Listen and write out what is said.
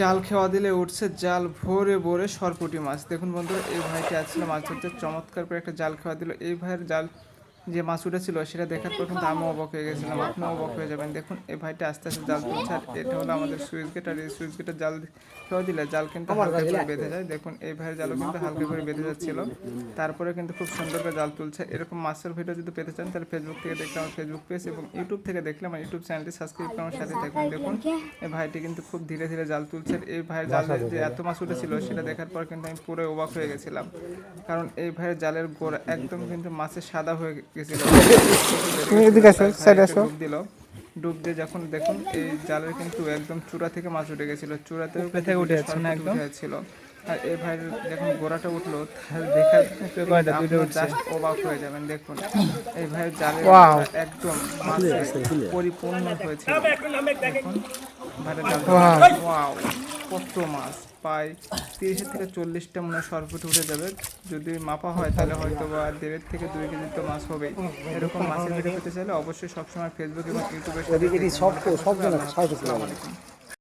জাল খেওয়া দিলে উঠছে জাল ভোরে ভোরে সরপুটি মাছ। দেখুন বন্ধুরা, এই ভাইটি আসছিল মাছ ধরতে চমৎকার করে একটা জাল খেওয়া দিল। এই ভাইয়ের জাল যে মাছ উঠেছিল সেটা দেখার পর কিন্তু আমিও অবাক হয়ে গেছিলাম আপনিও অবাক হয়ে যাবেন। দেখুন এই ভাইটা আস্তে আস্তে জাল তুলছে আর এটা হলো আমাদের সুইচ গেট আর এই সুইচ গেটের জাল খেওয়া দিলে জাল কিন্তু হালকা করে বেঁধে যায়। দেখুন এই ভাইয়ের জালও কিন্তু হালকা করে বেঁধে যাচ্ছিল। তারপরে কিন্তু খুব সুন্দর করে জাল তুলছে। এরকম মাছের ভিডিও যদি পেতে চান তাহলে ফেসবুক থেকে দেখলে আমার ফেসবুক পেজ এবং ইউটিউব থেকে দেখলে আমার ইউটিউব চ্যানেলটি সাবস্ক্রাইব করে আমার সাথে থাকবেন দেখুন এই ভাইটি কিন্তু খুব ধীরে ধীরে জাল তুলছে। আর এই ভাইয়ের জাল যে এত মাছ উঠেছিল সেটা দেখার পর কিন্তু আমি পুরো অবাক হয়ে গেছিলাম। কারণ এই ভাইয়ের জালের গোড়া একদম কিন্তু মাছের সাদা হয়ে তুমি এদিকে আসো, side আসো। ডুব দিল। ডুব দিয়ে যখন দেখুন এই জালের কিন্তু একদম চূড়া থেকে মাছ উঠে গেছিল। চূড়াতে থেকে উঠে যাচ্ছে না একদম? ছিল আর এই ভাইয়ের যখন গোড়াটা উঠল তার দেখার। জাস্ট অবাক হয়ে যাবেন দেখুন। এই ভাইয়ের জালের একদম মাছে পরিপূর্ণ হয়েছিল। ভাইয়ের জাল কত মাছ প্রায় তিরিশের থেকে চল্লিশটা মনে হয় সরপুট উঠে যাবে। যদি মাপা হয় তাহলে হয়তো বা দেড়ের থেকে দুই কেজি তো মাছ হবে। এরকম মাছের ভিডিও পেতে চাইলে অবশ্যই সবসময় ফেসবুক এবং ইউটিউবের সাথে